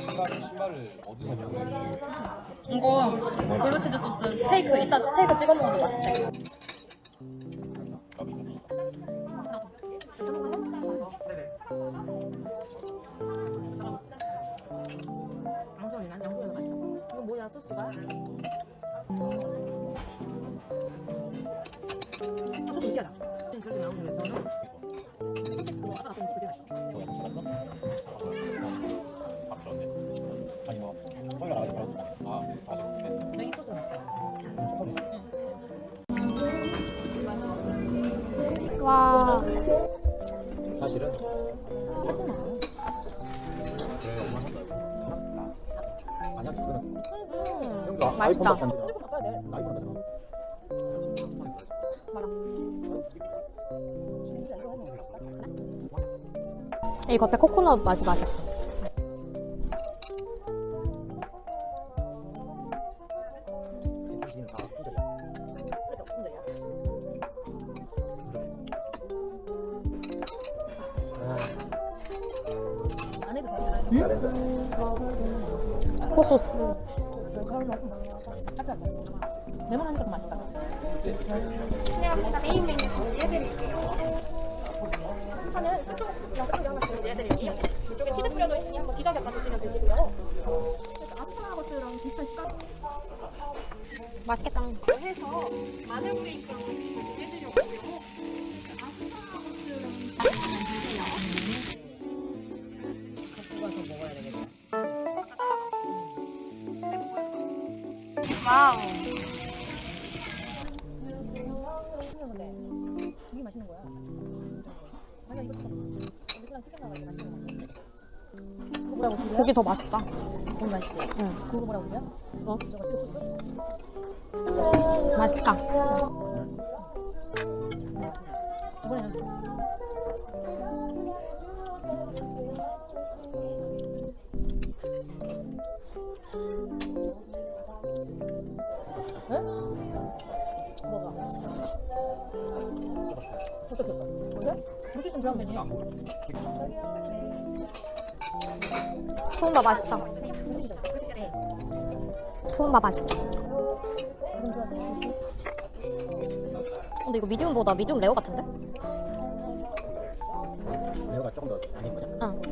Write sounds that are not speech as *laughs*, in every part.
신발 신발을 어디서 모르겠어. 이거 블루치즈 소스 스테이크 이따 스테이크 찍어 먹어도 맛있대. 와. 사실은 하지 마. 그래 아니야 이거는 음. 형도 아- 맛있다. 아이폰밖에 안 되잖아. 아이폰 되잖아. 해먹어. 이 겉에 코코넛 맛이 맛있어. 코코 소스. 하니까 더 맛있다. 메인 메뉴 준비해드릴게요. 하나 준비해드릴게요. 이쪽에 치즈 뿌려져 있으니 한번 기저귀 드시면 되시고요. 아스파라거스랑 비슷한 식감 맛있겠다. 해서 마늘 같이 준비해드리려고 우. 근데 이게 맛있는 거야. 아니야 이거 이거랑 튀겨 나가지고 맛있는 거. 그거 뭐라고 그래? 고기 더 맛있다. 고기 맛있지? 응. 그거 뭐라고 그래? 뭐? 저거 소스? 맛있다. 투움바 맛있다. 투움바 맛있다. 근데 이거 미디움보다 미디움 레어 같은데? 레오가 조금 더 아닌 거냐? 응.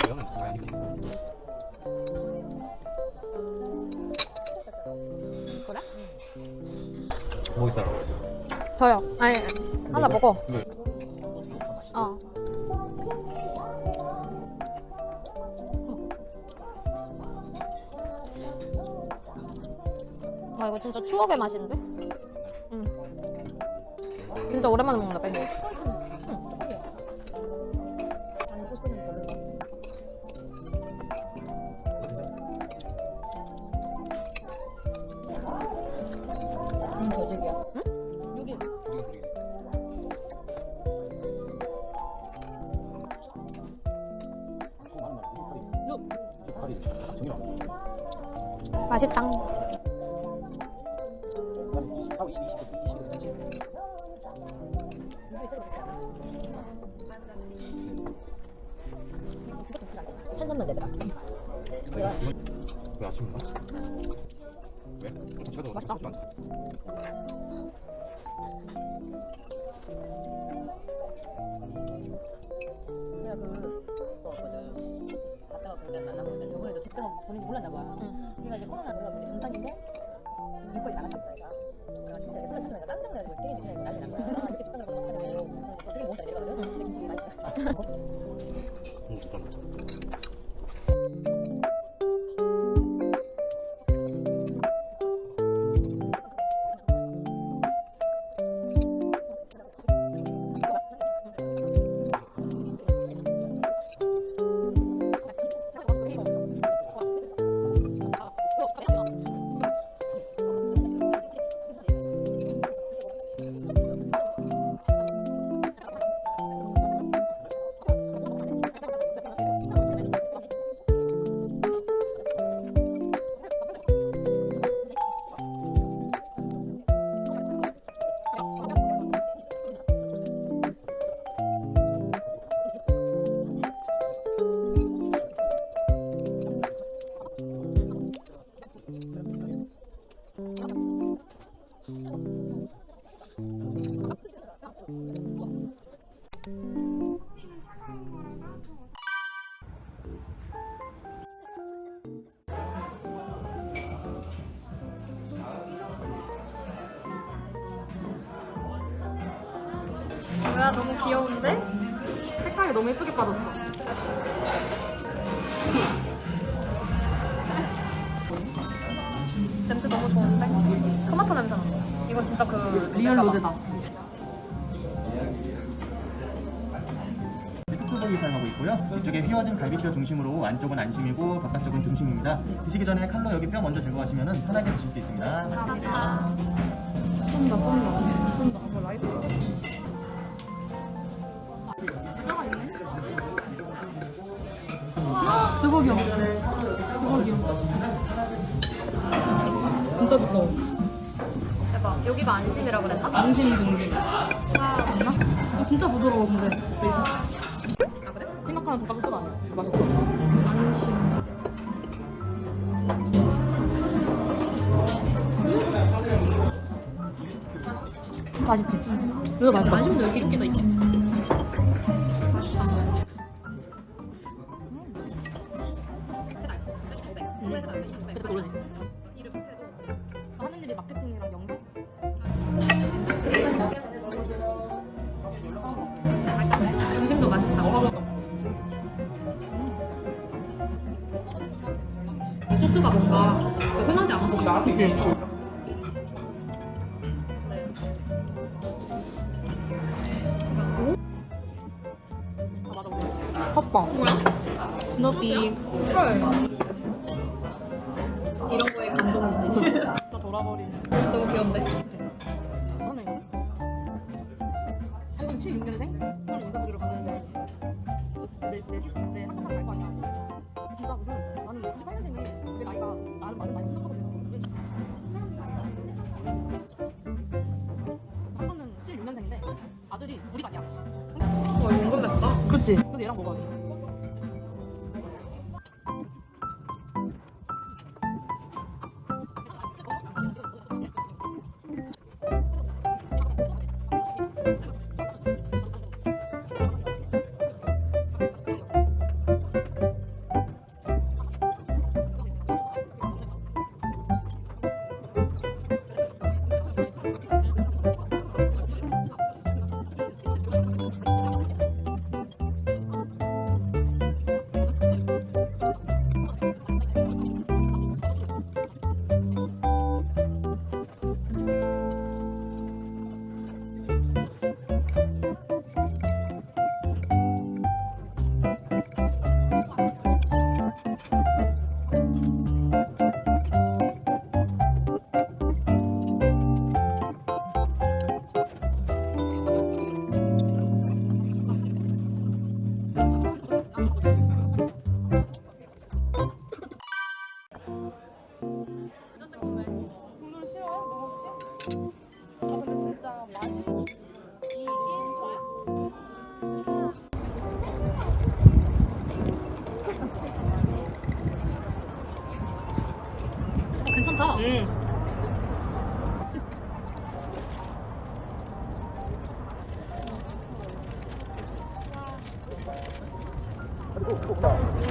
그게 아니고. 그래? 뭐 있어? 저요. 아니, 하나 먹어. 네. 진짜 추억의 맛인데? 응. 진짜 오랜만에 먹는다 뺑. 음, 저직이야. 응? 여기 맛있다. 저도 맛있다. 내가 그 그거거든. 갔다가 거기 안 나오는데 저번에도 독사가 보는지 몰랐나 봐. 응. 걔가 이제 코로나 우리가 우리 분산인데 눈꺼이 나갔다 얘가. 내가 진짜 이렇게 소리 찾으니까 깜짝 놀라가지고 되게 미치는 난리 난 거야. 이쪽에 휘어진 갈비뼈 중심으로 안쪽은 안심이고 바깥쪽은 등심입니다. 드시기 전에 칼로 여기 뼈 먼저 제거하시면 편하게 드실 수 있습니다. 감사합니다. 쏜다, 쏜다. 쏜다. 뭐 라이트 대박이야. 대박이야. 진짜 두꺼워. 대박. 여기가 안심이라 그랬나? 안심 등심. 맞나? 어, 진짜 부드러워 근데. 돈가스 소스 아니야. 맛있어. 안심. 맛있지? 이거 맛있어. 안심도 여기 이렇게 더 있네. 스노피. 이런 거에 감동이지. 진짜 돌아버리네. 너무 귀여운데? 한번 76년생? 저는 인사드리러 갔는데 내, 내 학교만 갈거 아니야. 진짜 무슨 나는 98년생이 내 나이가 나를 많은 나이 생각하고 있어. 학교는 76년생인데 아들이 우리 반이야. 어, 이거 은근 맵다. 그치? 근데 얘랑 먹어야 돼.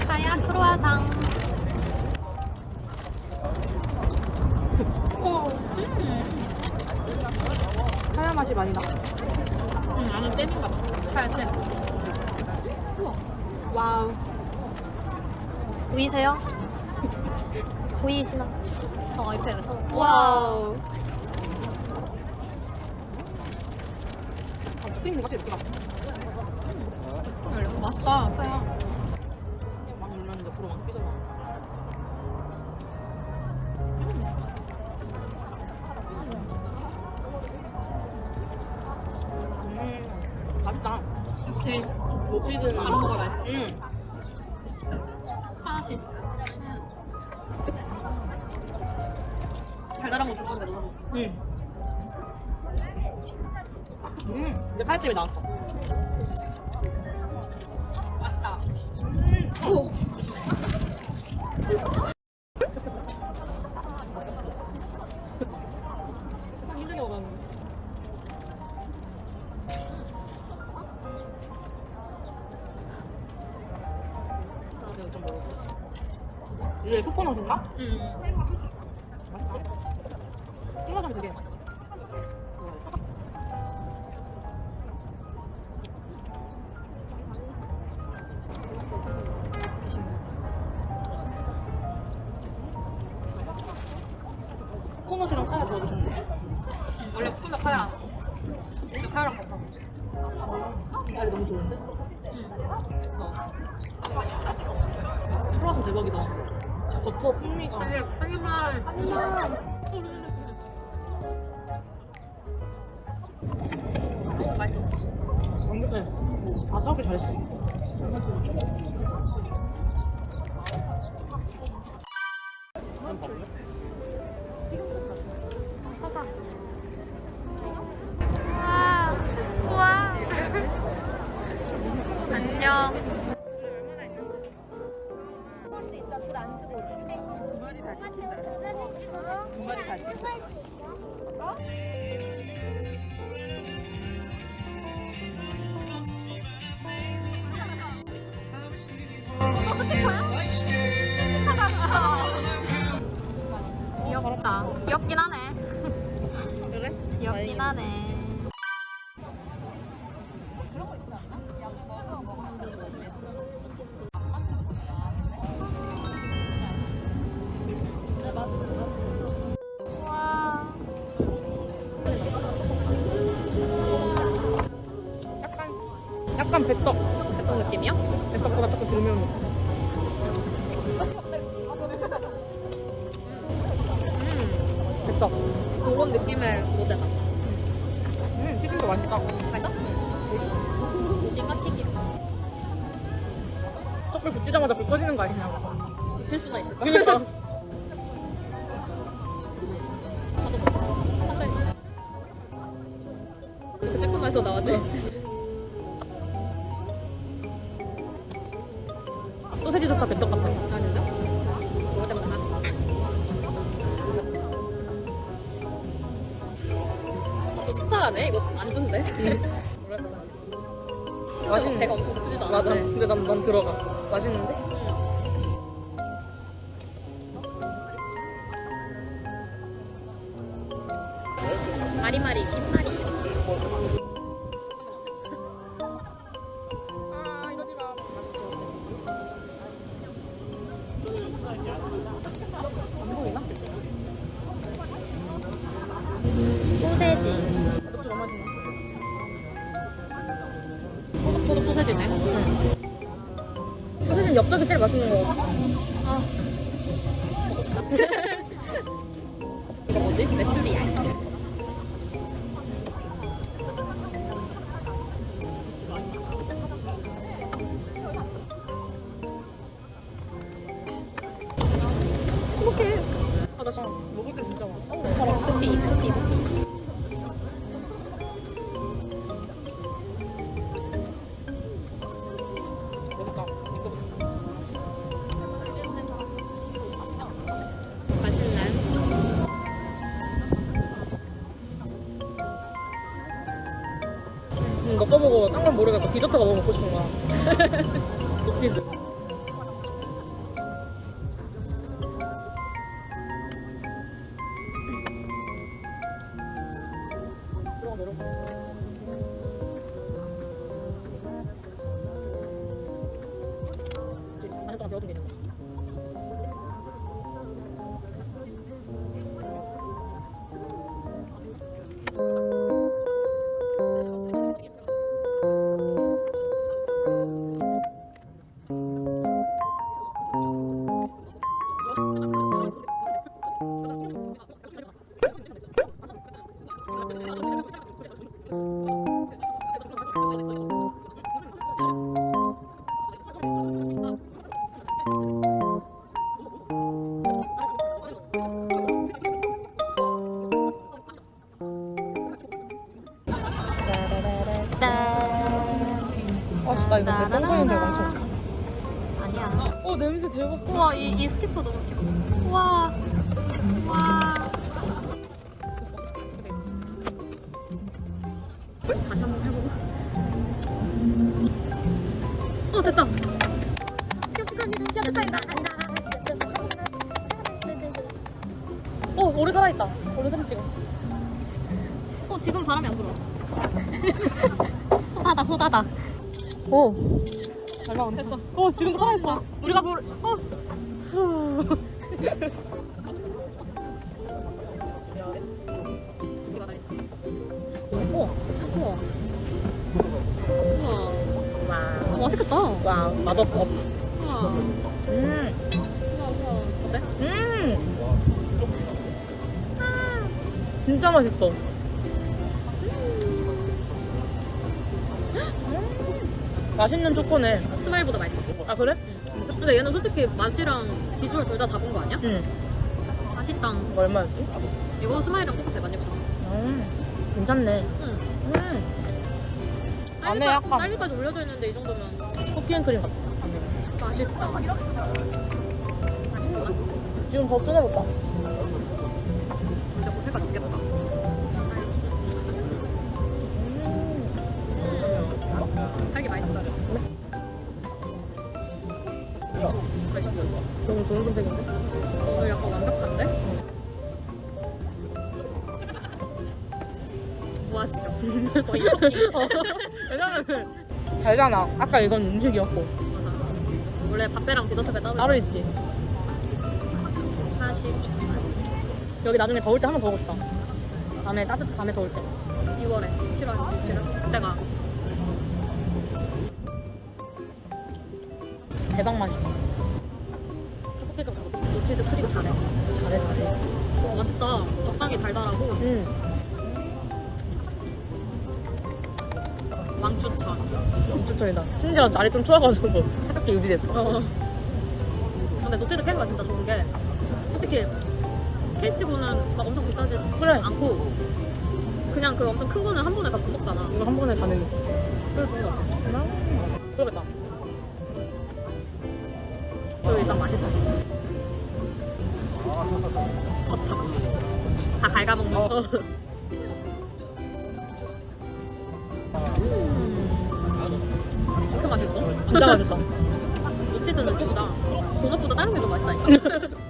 하야 크로아상. 하얀 맛이 많이 나. 응, 안에 잼인가 봐. 살잼. 우와. 와우. 보이세요? *laughs* 보이시나? 어, 아이패드에서. 와우. 아, 토핑이 확실히 예쁘다. 음, 맛있다. 모피드는 다른 거가 맛있어. 음. 하나씩. 달달한 거줄 건데 너무. 음. 음, 이제 칼집이 나왔어. 맛있는 좀 먹어. 이게 코코넛인가? 응. 맛있어. 꿀맛이 되게. 아삭하게 잘했어. 우와. 귀엽다. 귀엽긴 하네. 그래? 귀엽긴 하네. 음. 배떡. 그런 느낌의 모자다. 음, 튀김도 맛있다. 맛있어? 징가 튀김. 촛불 붙이자마자 불 꺼지는 거 아니냐고. 붙일 수가 있을까? 그러니까. 나도 봤어. 천천히. 그 쬐끔해서 나오지? 맞아. 근데 난, 난 들어가. 맛있는데? 응. 이거 뭐 음, 너거 보고 딴 건 모르겠고 디저트가 너무 먹고 싶은 거야. *laughs* 녹티드. 이, 이 스티커 너무 귀엽다. 우와. 우와. 다시 한번 해보고. 어, 됐다. 귀엽다. 어 오래 살아있다. 오래 사진 찍어. 어 지금 바람이 안 들어. *laughs* 호다다 호다다. 오. 잘 나오네. 됐어. 어 지금도 살아있어. 우리가 볼. 어. 후. 우와. 우와. 우와. 와. 맛있겠다. 와 맛없어. 우와. 음. 우와. 어때? 음. 진짜 맛있어. 맛있는 초코네. 스마일보다 맛있어. 아 그래? 근데 얘는 솔직히 맛이랑 비주얼 둘 다 잡은 거 아니야? 응. 맛있다. 이거 얼마였지? 이거 스마일이랑 똑같아 16,000원. 음. 괜찮네. 응. 음. 안에 딸기가- 약간- 딸기까지 올려져 있는데 이 정도면 쿠키 앤 크림 같아. 맛있다. 맛있구나. 지금 더 뜯어볼까? 이제 고세가 지겠다. 음. 딸기 맛있어. 너무 좋은 선택인데? 오늘 약간 완벽한데? *laughs* 뭐야 지금? *laughs* 거의 척기. 왜냐면은 달잖아. 아까 이건 음식이었고 맞아. 원래 밥배랑 디저트 배 따로 따로 있지. 하나씩 여기 나중에 더울 때 한 번 더 오고 싶다. 밤에 따뜻 밤에 더울 때. 6월에 7월 6월 그때가 대박 맛이다. 왕추천. 추천이다. 심지어 날이 좀 추워가지고 차갑게 유지됐어. 어. 근데 노티드 케이크가 진짜 좋은 게 솔직히 케이치고는 막 엄청 비싸지 그래. 않고 그냥 그 엄청 큰 거는 한 번에 다 못 먹잖아. 이거 한 번에 가는 느낌. 그래서 좋은 것 같아. 그러겠다. 그리고 일단 맛있어. 거쳐. 다 갉아먹는 거. 진짜 맛있다. 노티드는 진짜 도넛보다 다른 게 더 맛있다니까. *laughs*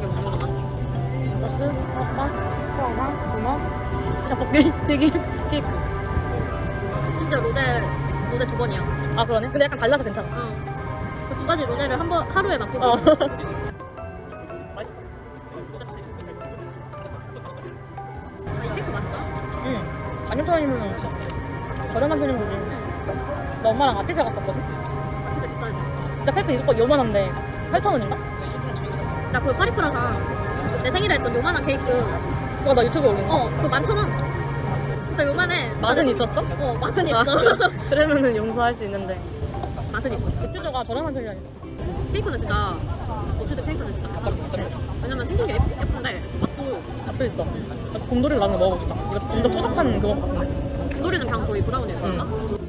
먹는 거다. 버스, 핫바, 코아마, 도넛, 떡볶이, 튀김, 케이크. 심지어 로제 로제 두 번이야. 아 그러네? 근데 약간 달라서 괜찮아. 응. 그두 가지 로제를 한 번 하루에 맛보고. 어. *laughs* 아, 이 케이크 맛있다. 응. 안녕천원이면 저렴한 편인 거지. 응. 나 엄마랑 아티제 갔었거든? 아, 진짜 비싸지. 진짜 케이크 이거 요만한데 8,000원인가? 나 그 파리프라상 내 생일에 했던 요만한 케이크. 그거 나 유튜브에 올린 거. 어, 그거 만천 원. 진짜 요만해. 진짜 맛은 좀- 있었어? 어, 맛은 아, 있어. *laughs* 그러면은 용서할 수 있는데. 맛은 있어. 대표저가 저렴한 편이라니까. 케이크는 진짜 노트드 케이크는 진짜 괜찮아. 왜냐면 생긴 게 예쁘, 예쁜데 맛도 앞에 있어. 곰돌이를 나는 거 먹어보고 싶다. 이거 완전 뽀득한 그거 같은데. 소리는 그냥 거의 브라운일 거야. 응.